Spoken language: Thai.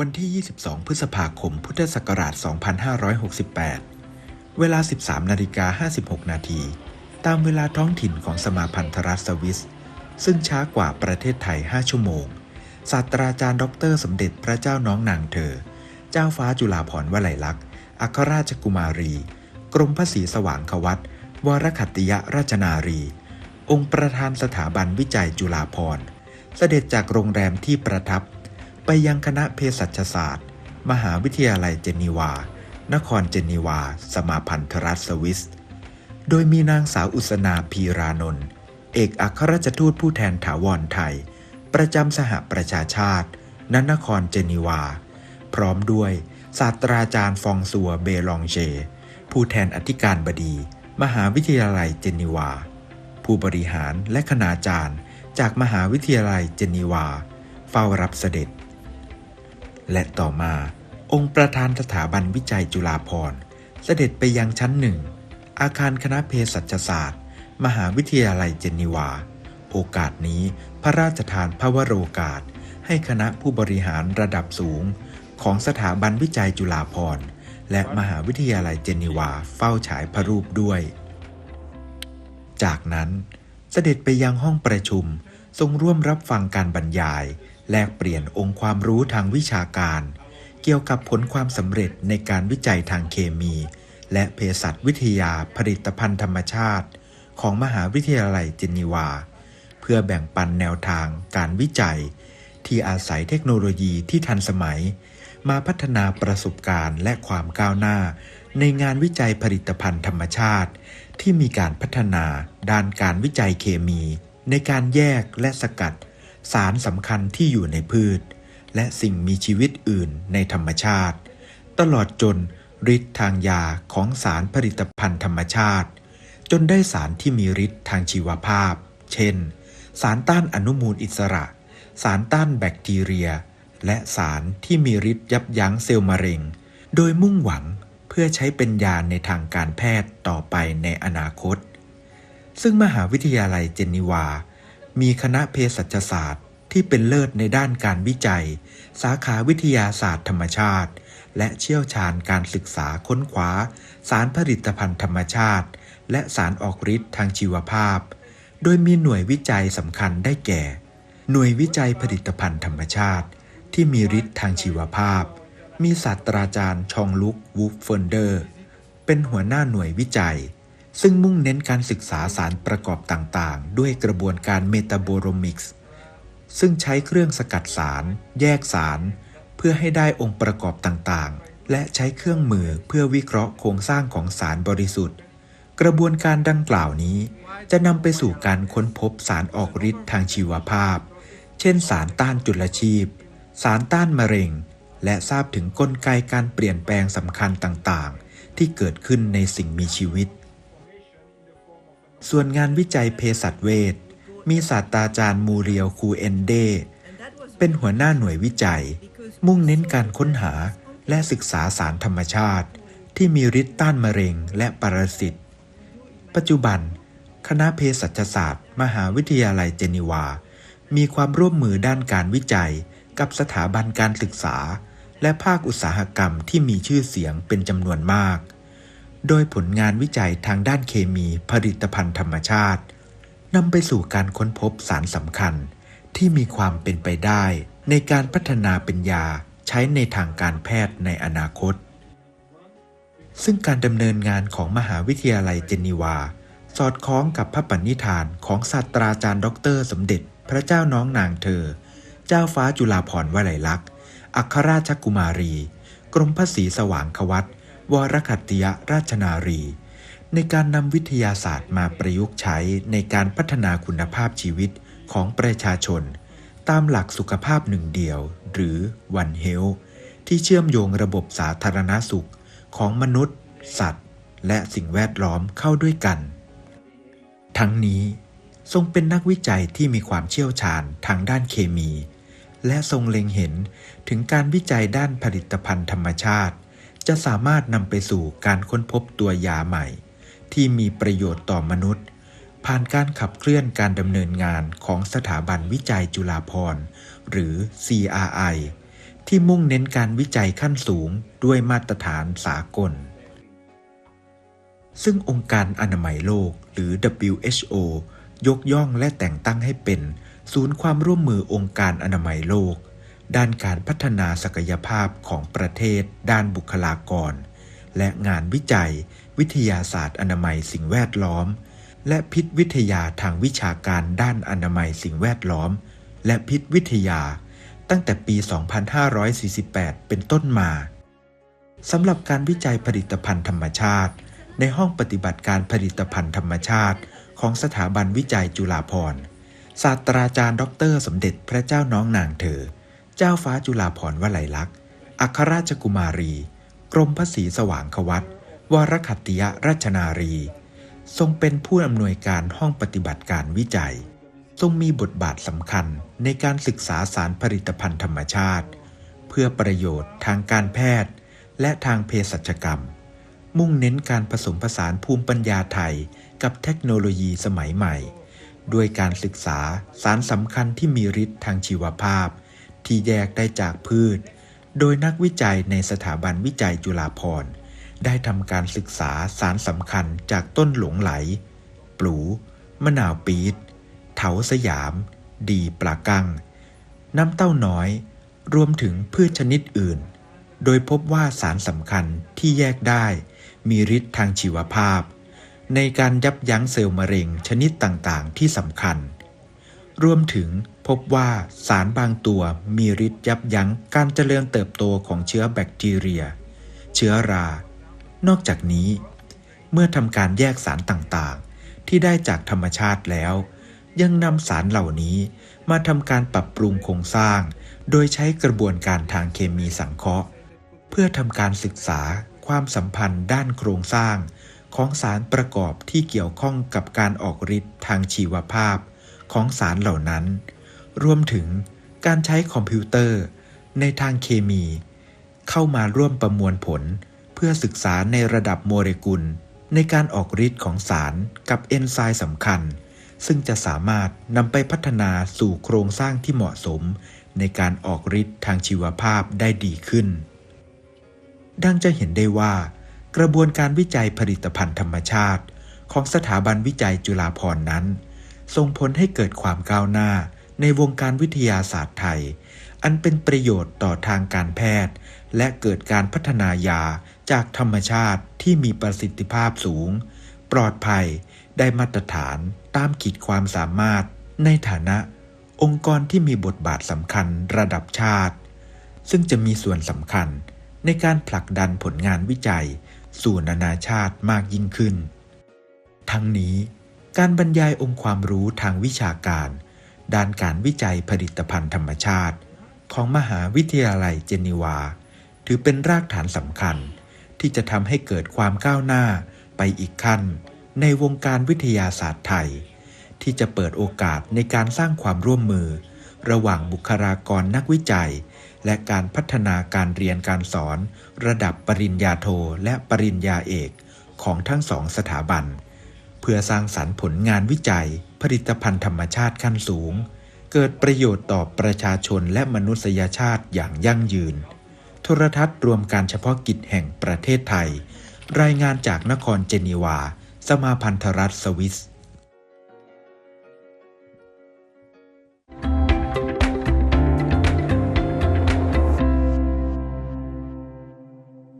วันที่ 22 พฤษภาคม พุทธศักราช 2568 เวลา 13 นาฬิกา 56 นาที ตามเวลาท้องถิ่นของสมาพันธรัฐสวิส ซึ่งช้ากว่าประเทศไทย 5 ชั่วโมง ศาสตราจารย์ ดร สมเด็จพระเจ้าน้องนางเธอ เจ้าฟ้าจุฬาภรณ์วลัยลักษณ์ อัครราชกุมารี กรมพระศรีสว่างควัตวรขัตติยราชนารี องค์ประธานสถาบันวิจัยจุฬาภรณ์ เสด็จจากโรงแรมที่ประทับ ไปยังคณะเภสัชศาสตร์ มหาวิทยาลัยเจนีวา นครเจนีวา สมาพันธรัฐสวิส โดยมีนางสาวอุสนาพีรานนท์เอกอัครราชทูตผู้แทนถาวรไทย ประจำสหประชาชาติณนครเจนีวา พร้อมด้วยศาสตราจารย์ฟองซัวเบลองเจ ผู้แทนอธิการบดี มหาวิทยาลัยเจนีวา ผู้บริหารและคณาจารย์จากมหาวิทยาลัยเจนีวา เฝ้ารับเสด็จ และต่อมา องค์ประธานสถาบันวิจัยจุฬาภรณ์ เสด็จไปยังชั้นหนึ่ง อาคารคณะเภสัชศาสตร์ มหาวิทยาลัยเจนีวา โอกาสนี้พระราชทานพระวโรกาส ให้คณะผู้บริหารระดับสูง ของสถาบันวิจัยจุฬาภรณ์และมหาวิทยาลัยเจนีวาเฝ้าฉายพระรูปด้วย จากนั้นเสด็จไปยังห้องประชุมทรงร่วมรับฟังการบรรยาย แลกเปลี่ยนองค์ความรู้ทางวิชาการ เกี่ยวกับผลความสำเร็จในการวิจัยทางเคมี และเภสัชวิทยาผลิตภัณฑ์ธรรมชาติ ของมหาวิทยาลัยเจนีวา เพื่อแบ่งปันแนวทางการวิจัย ที่อาศัยเทคโนโลยีที่ทันสมัย มาพัฒนาประสบการณ์และความก้าวหน้า ในงานวิจัยผลิตภัณฑ์ธรรมชาติ ที่มีการพัฒนาด้านการวิจัยเคมี ในการแยกและสกัด สารสำคัญที่อยู่ในพืช และสิ่งมีชีวิตอื่นในธรรมชาติ ตลอดจนฤทธิ์ทางยาของสารผลิตภัณฑ์ธรรมชาติ จนได้สารที่มีฤทธิ์ทางชีวภาพ เช่น สารต้านอนุมูลอิสระ สารต้านแบคทีเรีย และสารที่มีฤทธิ์ยับยั้งเซลล์มะเร็ง โดยมุ่งหวังเพื่อใช้เป็นยาในทางการแพทย์ต่อไปในอนาคต ซึ่งมหาวิทยาลัยเจนีวา มีคณะเภสัชศาสตร์ ที่เป็นเลิศในด้านการวิจัย สาขาวิทยาศาสตร์ธรรมชาติ และเชี่ยวชาญการศึกษาค้นคว้า สารผลิตภัณฑ์ธรรมชาติ และสารออกฤทธิ์ทางชีวภาพ โดยมีหน่วยวิจัยสำคัญได้แก่ หน่วยวิจัยผลิตภัณฑ์ธรรมชาติ ที่มีฤทธิ์ทางชีวภาพ มีศาสตราจารย์ชองลุกวูฟเฟนเดอร์ เป็นหัวหน้าหน่วยวิจัย ซึ่งมุ่งเน้นการศึกษาสารประกอบต่างๆ ด้วยกระบวนการเมตาโบรมิกส์ซึ่งใช้เครื่องสกัดสาร แยกสาร เพื่อให้ได้องค์ประกอบต่างๆ และใช้เครื่องมือเพื่อวิเคราะห์โครงสร้างของสารบริสุทธิ์ กระบวนการดังกล่าวนี้ จะนำไปสู่การค้นพบสารออกฤทธิ์ทางชีวภาพ เช่น สารต้านจุลชีพ สารต้านมะเร็ง และทราบถึงกลไกการเปลี่ยนแปลงสำคัญต่างๆ ที่เกิดขึ้นในสิ่งมีชีวิต ส่วนงานวิจัยเภสัชเวชมีศาสตราจารย์มูเรียวคูเอนเด เป็นหัวหน้าหน่วยวิจัย มุ่งเน้นการค้นหาและศึกษาสารธรรมชาติ ที่มีฤทธิ์ต้านมะเร็งและปรสิต ปัจจุบัน คณะเภสัชศาสตร์ มหาวิทยาลัยเจนีวา มีความร่วมมือด้านการวิจัย กับสถาบันการศึกษา และภาคอุตสาหกรรมที่มีชื่อเสียงเป็นจำนวนมาก โดยผลงานวิจัยทางด้านเคมีผลิตภัณฑ์ธรรมชาตินำไปสู่การค้นพบสารสำคัญที่มีความเป็นไปได้ ในการพัฒนาเป็นยาใช้ในทางการแพทย์ในอนาคต ซึ่งการดำเนินงานของมหาวิทยาลัยเจนีวา สอดคล้องกับพระปณิธานของศาสตราจารย์ดรสมเด็จพระเจ้าน้องนางเธอ เจ้าฟ้าจุฬาภรณ์วลัยลักษณ์อัครราชกุมารี กรมพระศรีสว่างควัต วรขัตติยราชนารี ในการนำวิทยาศาสตร์มาประยุกต์ใช้ในการพัฒนาคุณภาพชีวิตของประชาชน ตามหลักสุขภาพหนึ่งเดียว หรือ One Health ที่เชื่อมโยงระบบสาธารณสุขของมนุษย์ สัตว์ และสิ่งแวดล้อมเข้าด้วยกัน ทั้งนี้ทรงเป็นนักวิจัยที่มีความเชี่ยวชาญทางด้านเคมี และทรงเล็งเห็นถึงการวิจัยด้านผลิตภัณฑ์ธรรมชาติ จะสามารถนำไปสู่การค้นพบตัวยาใหม่ ที่มีประโยชน์ต่อมนุษย์ ผ่านการขับเคลื่อนการดำเนินงานของสถาบันวิจัยจุฬาภรณ์หรือ CRI ที่มุ่งเน้นการวิจัยขั้นสูงด้วยมาตรฐานสากล ซึ่งองค์การอนามัยโลกหรือ WHO ยกย่องและแต่งตั้งให้เป็น ศูนย์ความร่วมมือองค์การอนามัยโลก ด้านการพัฒนาศักยภาพของประเทศ ด้านบุคลากร และงานวิจัย วิทยาศาสตร์อนามัยสิ่งแวดล้อม และพิษวิทยาทางวิชาการด้านอนามัยสิ่งแวดล้อม และพิษวิทยา ตั้งแต่ปี 2548 เป็นต้นมาสำหรับการวิจัยผลิตภัณฑ์ธรรมชาติ ในห้องปฏิบัติการผลิตภัณฑ์ธรรมชาติ ของสถาบันวิจัยจุฬาภรณ์ศาสตราจารย์ ดร สมเด็จพระเจ้าน้องนางเธอ เจ้าฟ้าจุฬาภรณ์วลัยลักษณ์ อัครราชกุมารี กรมพระศรีสว่างควัตวรคัตติยราชนารี ทรงเป็นผู้อำนวยการห้องปฏิบัติการวิจัย ทรงมีบทบาทสำคัญในการศึกษาสารผลิตภัณฑ์ธรรมชาติ เพื่อประโยชน์ทางการแพทย์ และทางเภสัชกรรม มุ่งเน้นการผสมผสานภูมิปัญญาไทยกับเทคโนโลยีสมัยใหม่ ด้วยการศึกษาสารสำคัญที่มีฤทธิ์ทางชีวภาพ ที่แยกได้จากพืช โดยนักวิจัยในสถาบันวิจัยจุฬาภรณ์ ได้ทำการศึกษาสารสำคัญจากต้นหลงไหล ปลู มะนาวปี๊ดเถาสยาม ดีปลากัง น้ำเต้าน้อย รวมถึงพืชชนิดอื่น โดยพบว่าสารสำคัญที่แยกได้ มีฤทธิ์ทางชีวภาพ ในการยับยั้งเซลล์มะเร็งชนิดต่างๆ ที่สำคัญ รวมถึง พบว่าสารบางตัวมีฤทธิ์ยับยั้งการเจริญเติบโตของเชื้อแบคทีเรีย เชื้อรา นอกจากนี้ เมื่อทำการแยกสารต่างๆ ที่ได้จากธรรมชาติแล้ว ยังนำสารเหล่านี้มาทำการปรับปรุงโครงสร้าง โดยใช้กระบวนการทางเคมีสังเคราะห์ เพื่อทำการศึกษาความสัมพันธ์ด้านโครงสร้างของสารประกอบที่เกี่ยวข้องกับการออกฤทธิ์ทางชีวภาพของสารเหล่านั้น รวมถึงการใช้คอมพิวเตอร์ในทางเคมี เข้ามาร่วมประมวลผลเพื่อศึกษาในระดับโมเลกุล ในการออกฤทธิ์ของสารกับเอนไซม์สำคัญ ซึ่งจะสามารถนำไปพัฒนาสู่โครงสร้างที่เหมาะสม ในการออกฤทธิ์ทางชีวภาพได้ดีขึ้น ดังจะเห็นได้ว่า กระบวนการวิจัยผลิตภัณฑ์ธรรมชาติ ของสถาบันวิจัยจุฬาภรณ์นั้นส่งผลให้เกิดความก้าวหน้า ในวงการวิทยาศาสตร์ไทย อันเป็นประโยชน์ต่อทางการแพทย์ และเกิดการพัฒนายาจากธรรมชาติที่มีประสิทธิภาพสูง ปลอดภัยได้มาตรฐานตามขีดความสามารถ ในฐานะ องค์กรที่มีบทบาทสำคัญระดับชาติ ซึ่งจะมีส่วนสำคัญในการผลักดันผลงานวิจัย สู่นานาชาติมากยิ่งขึ้น ทั้งนี้การบรรยายองค์ความรู้ทางวิชาการ ด้านการวิจัยผลิตภัณฑ์ธรรมชาติ ของมหาวิทยาลัยเจนีวา ถือเป็นรากฐานสำคัญ ที่จะทำให้เกิดความก้าวหน้าไปอีกขั้น ในวงการวิทยาศาสตร์ไทย ที่จะเปิดโอกาสในการสร้างความร่วมมือ ระหว่างบุคลากรนักวิจัย และการพัฒนาการเรียนการสอน ระดับปริญญาโทและปริญญาเอกของทั้งสองสถาบัน เพื่อสร้างสรรค์ผลงานวิจัย ผลิตภัณฑ์ธรรมชาติขั้นสูง เกิดประโยชน์ต่อประชาชนและมนุษยชาติอย่างยั่งยืน โทรทัศน์รวมการเฉพาะกิจแห่งประเทศไทย รายงานจากนครเจนีวา สมาพันธรัฐสวิส